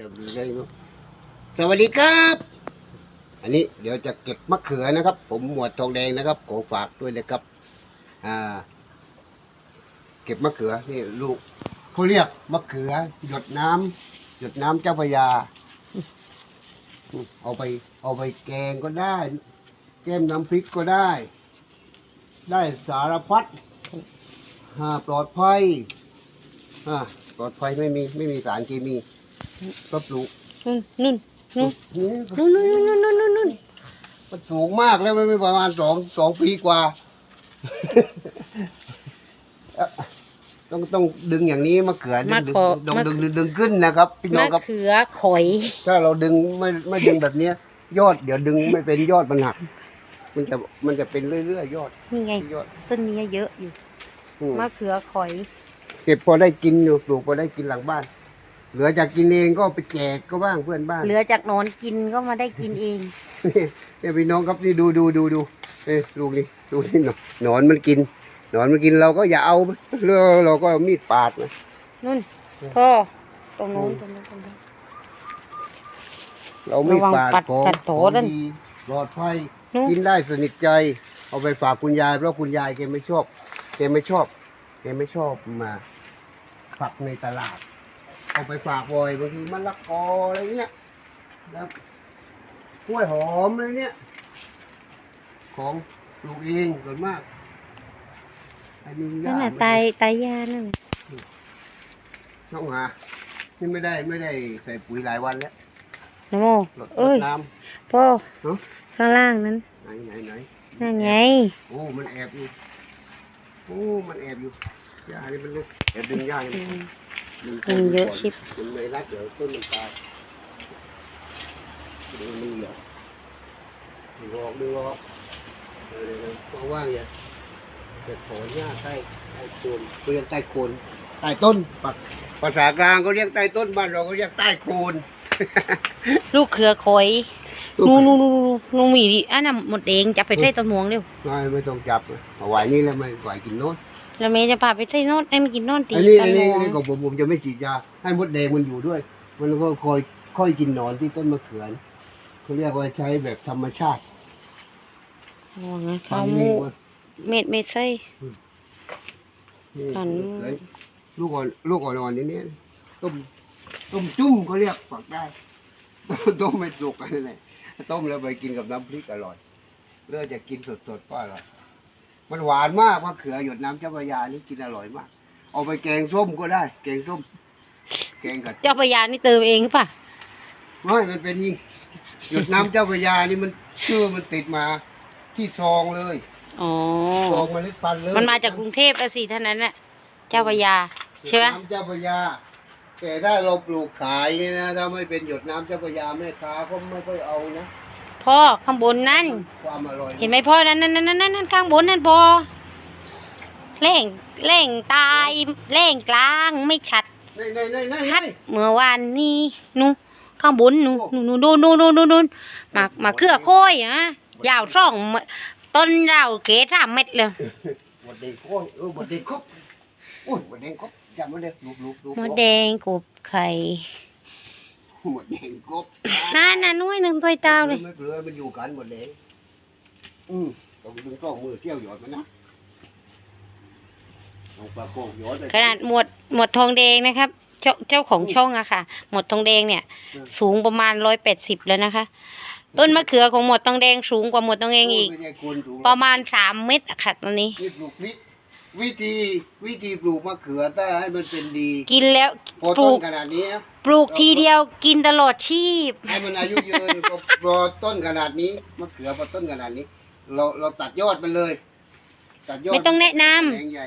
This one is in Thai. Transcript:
จะมีได้เนอะสวัสดีครับ อันนี้เดี๋ยวจะเก็บมะเขือนะครับ ผมหมวดทองแดงนะครับขอฝากด้วยนะครับอ่าเก็บมะเขือนี่ลูกเขาเรียกมะเขือ หยดน้ำหยดน้ำเจ้าพยา เอาไปเอาไปแกงก็ได้ แก้มน้ำพริกก็ได้ ได้สารพัดอ่าปลอดภัยอ่าปลอดภัยไม่มีไม่มีสารเคมี ก็ปลูกนู่นนู่นนี่นู่นนู่นนู่นนู่นนู่นนู่นมันสูงมากแล้วไม่ประมาณสองสองปีกว่า ต้องต้องดึงอย่างนี้มะเขือดึงดึงต้องดึงดึงดึงขึ้นนะครับพี่น้อมะงครับเขือข่อย ถ้าเราดึงไม่ไม่ดึงแบบเนี้ย ยอดเดี๋ยวดึงไม่เป็นยอดมันหักมันจะมันจะเป็นเรื่อยๆยอดนี่ไงยอดต้นนี้เยอะอยู่อืมมะเขือข่อย เก็บพอได้กินอยู่ปลูกพอได้กินหลังบ้าน เหลือจากกินเองก็ไปแจกก็บ้างเพื่อนบ้านเหลือจากหนอนกินก็มาได้กินเอง เนี่ยพี่น้องครับนี่ดูดูดูดูเอ้ยลูกนี่ดูนี่หนอนหนอนมันกินหนอนมันกินเราก็อย่าเอาเราเราก็เอามีดปาดมันนู่นพ่อตรงนู้นตรงนู้นตรงนู้น เรามีดปาดระวังปัดของปัดโถของนั่นดีปลอดภัยนู่น กินได้สนิทใจ เอาไปฝากคุณยายเพราะคุณยายแกไม่ชอบแกไม่ชอบแกไม่ชอบมาฝักในตลาด เอาไปฝากบ่อยบางทีมะละกออะไรเงี้ยแล้วกล้วยหอมอะไรเนี้ยของปลูกเองส่วนมากไอ้นี่นั่นยาน่ะกตายตายยานั่นน่ะช่องหานี่ไม่ได้ไม่ได้ใส่ปุ๋ยหลายวันแล้วนะโมลดลเอ้ดยน้ พ่อฮะข้างล่างนั้นำไหนไหนไหนนั่นไงโอ้มันแอบอยู่โอ้มันแอบอยู่ยานี่มันลึกเดี๋ยวดึงยานี่อืมดึง มันเยอะชิบมันไม่รัดเดี๋ยวต้นมันตายดึงมันเหยียบดึงออกดึงออกเดี๋ยวเดี๋ยวเดี๋ยวว่างๆอย่าจะถอนหญ้าใต้ใต้โคนเขาเรียกใต้โคนใต้ต้นปะภาษากลางเขาเรียกใต้ต้นบ้านเราก็เรียกใต้โคนลูกเขือข่อยนู่นนู่นนู่นนู่นนู่นมีดิอันน่ะหมดเองจับไปใส่ต้นมวงเร็วไม่ไม่ต้องจับเอาไว้นี่แล้วไม่ไหวกินโน้น แล้วเมย์จะพาไปใส่โนอนให้มันกินโนอนตีอันนี้ต้อันนมนี้วอังนนี้ของผมผมจะไม่ฉีดยา ให้มดแดงมันอยู่ด้วย มันก็คอยค่อยกินหนอนที่ต้นมะเขือเขาเรียกว่าใช้แบบธรรมชาติโอ้ยตอข้านวนี้หมีมูคนเม็ดเม็ดไส้นี่ขันเอ้ยลูกอ่อนลูกอ่อนๆนี่เนี่ยต้มต้มจุ้มเขาเรียกฝักได้ต้มไม่สุกอะไรเลยต้มแล้วไปกินกับน้ำพริกอร่อยเลือกจะกินสดๆก็อร่อย มันหวานมากมะเขือหยดน้ำเจ้าพระยานี่กินอร่อยมาก เอาไปแกงส้มก็ได้ แกงส้ม แกงกับเจ้าพระยานี่เติมเองหรือเปล่ะไม่มันเป็นยิงหยดน้ำเจ้าพระยานี่มันชื่อมันติดมาที่ซองเลยอ๋อ ซองเมล็ดพันธุ์เลยมันมาจากกรุงเทพแล้วสิเท่านั้นน่ะเจ้าพระยาใช่ไหมหยดน้ำเจ้าพระยา แต่ถ้าเราปลูกขายเนี่ยนะถ้าไม่เป็นหยดน้ำเจ้าพระยาแม่ค้าก็ไม่ค่อยเอานะ พ่อข้างบนนั่น ความอร่อย เห็นไหมพ่อนั่นนั่นนั่นนั่นนั่นข้างบนนั่นพ่อแร่งแร่งตายแร่งกลางไม่ชัดนี่นี่นี่นี่ฮัดเมื่อวานนี้นู่นข้างบนนู่นนู่นนู่นนู่นนู่นนู่นนู่นมามาเครือโค้ยอะยาวสองเมต้นยาวเกศสามเม็ดเลยบดเด้งโค้ยเออบดเด้งครบอุ้ยบดเด้งครบจำไว้เลยลูกลูกลูกมดแดงกบไข่บดเด้งครบนั่นน่ะน้อยหนึ่งตัวเต้าเลย ไม่เปลือยมันอยู่กันหมดเลย อืมต้องดึงกล้องมือเที่ยวหยอดมันนะเอาปลาโกงหยอดเลยขนาดหมวดหมวดทองแดงนะครับ เจ้าเจ้าของช่องอะค่ะ หมวดทองแดงเนี่ย สูงประมาณร้อยแปดสิบแล้วนะคะ ต้นมะเขือของหมวดทองแดงสูงกว่าหมวดทองแดงอีก ไม่ใช่คนสูงประมาณสามเมตรอะค่ะตอนนี้ นี่ปลูกพริกวิธีวิธีปลูกมะเขือถ้าให้มันเป็นดีกินแล้วพอปลูต้นกขนาดนี้นะปลูกทีเดียวกินตลอดชีพ ให้มันอายุยืนพอพอต้นขนาดนี้มะเขือพอต้นขนาดนี้ เราเราตัดยอดมันเลย ตัดยอดไม่ต้องแนะนำแขนงใหญ่